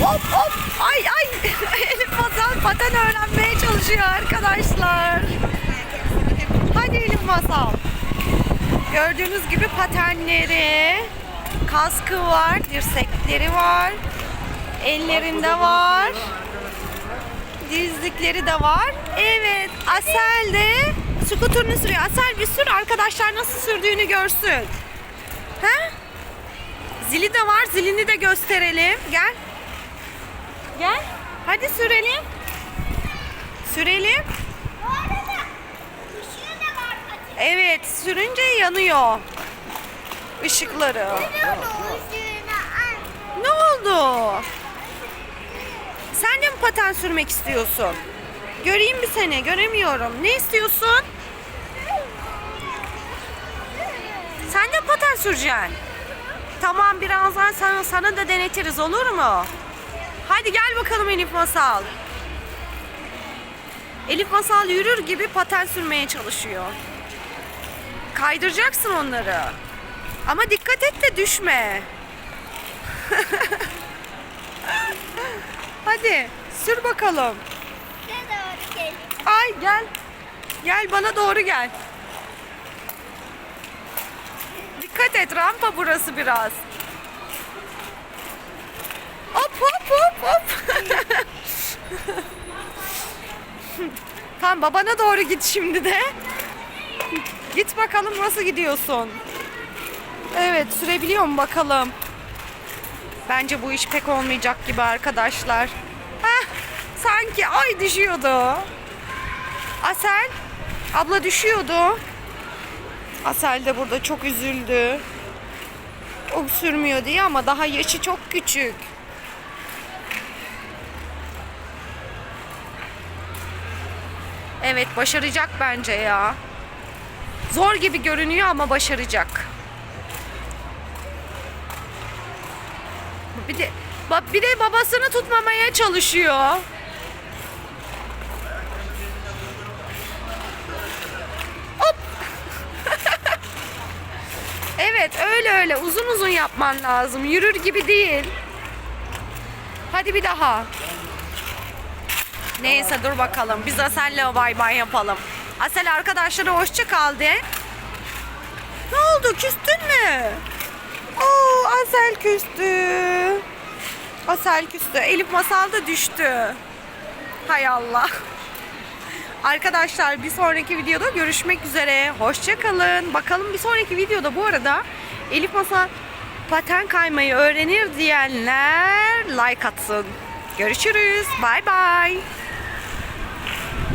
hop hop. Ay ay. Elif Masal paten öğrenmeye çalışıyor arkadaşlar. Hadi Elif Masal. Gördüğünüz gibi patenleri, kaskı var, dirsekleri var, ellerinde var, dizlikleri de var. Evet, Asel de skuterını sürüyor. Asel bir sür arkadaşlar nasıl sürdüğünü görsün. He? Zili de var, zilini de gösterelim. Gel. Gel. Hadi sürelim. Sürelim. Bu arada ışığı da var patin. Evet, sürünce yanıyor. Işıkları. Ne oldu? Sen de mi paten sürmek istiyorsun? Göreyim bir seni, göremiyorum. Ne istiyorsun? Sen de paten süreceksin. Tamam birazdan sana, sana da denetiriz olur mu? Hadi gel bakalım Elif Masal. Elif Masal yürür gibi paten sürmeye çalışıyor. Kaydıracaksın onları. Ama dikkat et de düşme. Hadi sür bakalım. Gel. Ay gel. Gel bana doğru gel. Dikkat et rampa burası biraz. Hop hop hop tamam babana doğru git şimdi de. Git bakalım nasıl gidiyorsun. Evet sürebiliyor mu bakalım. Bence bu iş pek olmayacak gibi arkadaşlar. Heh, sanki ay düşüyordu. Asel, abla düşüyordu. Asel de burada çok üzüldü. O sürmüyor diye ama daha yaşı çok küçük. Evet başaracak bence ya. Zor gibi görünüyor ama başaracak. Bir de bir de babasını tutmamaya çalışıyor. Hop. evet öyle öyle uzun uzun yapman lazım. Yürür gibi değil. Hadi bir daha. Neyse dur bakalım. Biz Asel'le bay bay yapalım. Asel arkadaşlara hoşça kal de. Ne oldu? Küstün mü? Oo, Asel küstü. Asel küstü. Elif Masal da düştü. Hay Allah. Arkadaşlar bir sonraki videoda görüşmek üzere. Hoşça kalın. Bakalım bir sonraki videoda bu arada Elif Masal paten kaymayı öğrenir diyenler like atsın. Görüşürüz. Bay bay.